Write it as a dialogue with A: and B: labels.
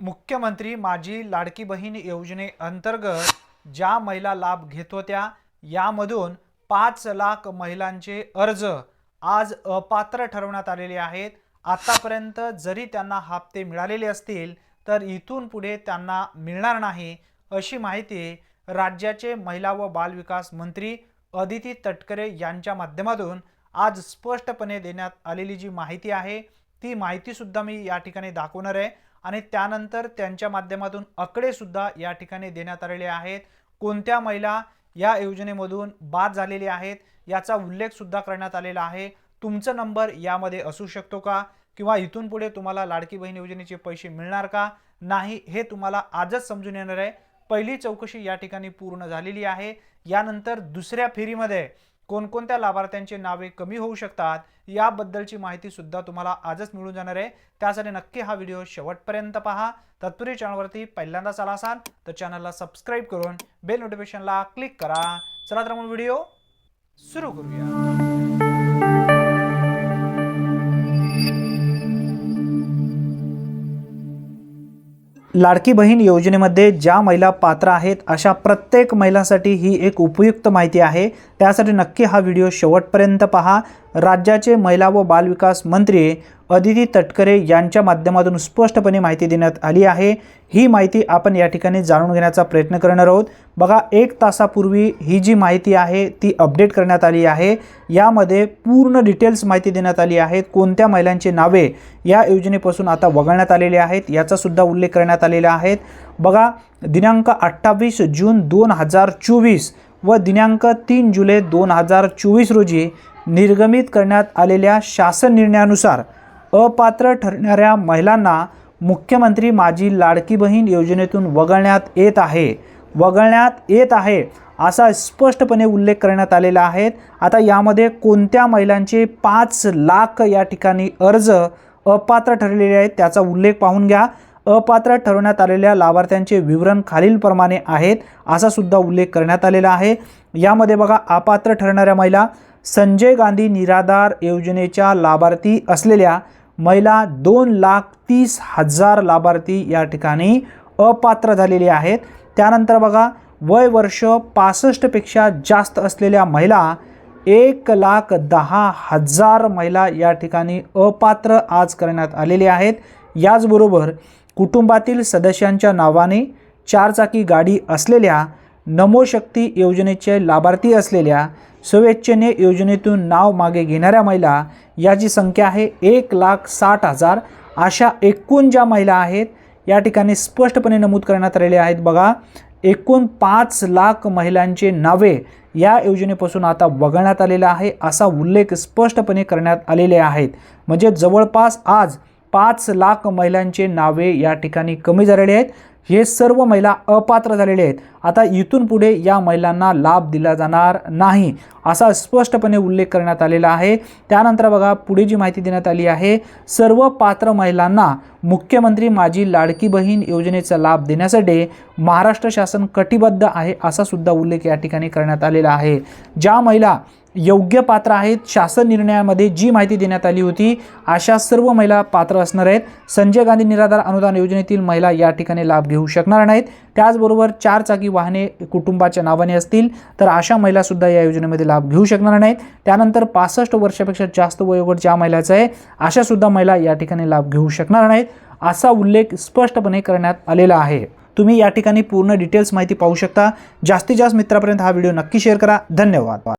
A: मुख्यमंत्री माझी लाडकी बहीण योजनेअंतर्गत ज्या महिला लाभ घेत होत्या यामधून पाच लाख महिलांचे अर्ज आज अपात्र ठरवण्यात आलेले आहेत. आतापर्यंत जरी त्यांना हप्ते मिळालेले असतील तर इथून पुढे त्यांना मिळणार नाही अशी माहिती राज्याचे महिला व बालविकास मंत्री अदिती तटकरे यांच्या माध्यमातून आज स्पष्टपणे देण्यात आलेली जी माहिती आहे ती माहितीसुद्धा मी या ठिकाणी दाखवणार आहे. आणि त्यानंतर त्यांच्या माध्यमातून आकडेसुद्धा या ठिकाणी देण्यात आलेले आहेत. कोणत्या महिला या योजनेमधून बाद झालेली आहेत याचा उल्लेख सुद्धा करण्यात आलेला आहे. तुमचा नंबर यामध्ये असू शकतो का? किंवा इथून पुढे तुम्हाला लाडकी बहीण योजनेचे पैसे मिळणार का? नाही हे तुम्हाला आजच समजून येणार आहे. पहिली चौकशी या ठिकाणी पूर्ण झालेली आहे. यानंतर दुसऱ्या फेरीमध्ये कोणकोणत्या लाभार्थ्यांची नावे कमी होऊ शकतात याबद्दलची माहिती सुद्धा तुम्हाला आजच मिळून जाणार आहे. त्यासाठी नक्की हा व्हिडिओ शेवटपर्यंत पहा. तत्पूर्वी चॅनलवरती पहिल्यांदाच आला असाल तर चॅनलला सबस्क्राईब करून बेल नोटिफिकेशनला क्लिक करा. चला तर मग व्हिडिओ सुरू करूया. लाडकी बहीण योजनेमध्ये ज्या महिला पात्र आहेत अशा प्रत्येक महिलांसाठी ही एक उपयुक्त माहिती आहे. त्यासाठी नक्की हा व्हिडिओ शेवटपर्यंत पहा. राज्याचे महिला व बालविकास मंत्री अदिती तटकरे यांच्या माध्यमातून स्पष्टपणे माहिती देण्यात आली आहे. ही माहिती आपण या ठिकाणी जाणून घेण्याचा प्रयत्न करणार आहोत. बघा एक तासापूर्वी ही जी माहिती आहे ती अपडेट करण्यात आली आहे. यामध्ये पूर्ण डिटेल्स माहिती देण्यात आली आहे कोणत्या महिलांची नावे या योजनेपासून आता वगळण्यात आलेले आहेत याचासुद्धा उल्लेख करण्यात आलेला आहे. बघा दिनांक अठ्ठावीस जून दोन हजार चोवीस व दिनांक तीन जुलै दोन हजार चोवीस रोजी निर्गमित करण्यात आलेल्या शासन निर्णयानुसार अपात्र ठरणाऱ्या महिलांना मुख्यमंत्री माझी लाडकी बहीण योजनेतून वगळण्यात येत आहे. वगळण्यात येत आहे असा स्पष्टपणे उल्लेख करण्यात आलेला आहे. आता यामध्ये कोणत्या महिलांचे पाच लाख या ठिकाणी अर्ज अपात्र ठरलेले आहेत त्याचा उल्लेख पाहून घ्या. अपात्र ठरवण्यात आलेल्या लाभार्थ्यांचे विवरण खालीलप्रमाणे आहेत असा सुद्धा उल्लेख करण्यात आलेला आहे. यामध्ये बघा अपात्र ठरणाऱ्या महिला संजय गांधी निराधार योजनेच्या लाभार्थी असलेल्या महिला दोन लाख तीस हजार लाभार्थी या ठिकाणी अपात्र झालेले आहेत. त्यानंतर बघा वय वर्ष पासष्टपेक्षा जास्त असलेल्या महिला एक लाख दहा हजार महिला या ठिकाणी अपात्र आज करण्यात आलेली आहेत. याचबरोबर कुटुंबातील सदस्यांच्या नावाने चारचाकी गाडी असलेल्या नमोशक्ती योजनेचे लाभार्थी असलेल्या स्वेच्छेने योजनेतून नाव मागे घेणाऱ्या महिला याची संख्या आहे एक लाख साठ हजार. अशा एकूण ज्या महिला आहेत या ठिकाणी स्पष्टपणे नमूद करण्यात आलेले आहेत बघा. एकूण पाच लाख महिलांचे नावे या योजनेपासून आता वगळण्यात आलेला आहे असा उल्लेख स्पष्टपणे करण्यात आलेले आहेत. म्हणजे जवळपास आज पाच लाख महिलांचे नावे या ठिकाणी कमी झालेले आहेत. हे सर्व महिला अपात्र झालेले आहेत. आता इथून पुढे या महिलांना लाभ दिला जाणार नाही असा स्पष्टपणे उल्लेख करण्यात आलेला आहे. त्यानंतर बघा पुढे जी माहिती देण्यात आली आहे सर्व पात्र महिलांना मुख्यमंत्री माझी लाडकी बहीण योजनेचा लाभ देण्यासाठी महाराष्ट्र शासन कटिबद्ध आहे असा सुद्धा उल्लेख या ठिकाणी करण्यात आलेला आहे. ज्या महिला योग्य पात्र आहेत. शासन निर्णयामध्ये जी माहिती देण्यात आली होती अशा सर्व महिला पात्र असणार आहेत. संजय गांधी निराधार अनुदान योजनेतील महिला या ठिकाणी लाभ घेऊ शकणार नाहीत. त्याचबरोबर चार चाकी वाहने कुटुंबाच्या नावाने असतील तर अशा महिलासुद्धा या योजनेमध्ये लाभ घेऊ शकणार नाहीत. त्यानंतर पासष्ट वर्षापेक्षा जास्त वयोगट ज्या महिलाचं आहे अशासुद्धा महिला या ठिकाणी लाभ घेऊ शकणार नाहीत असा उल्लेख स्पष्टपणे करण्यात आलेला आहे. तुम्ही या ठिकाणी पूर्ण डिटेल्स माहिती पाहू शकता. जास्तीत जास्त मित्रापर्यंत हा व्हिडिओ नक्की शेअर करा. धन्यवाद.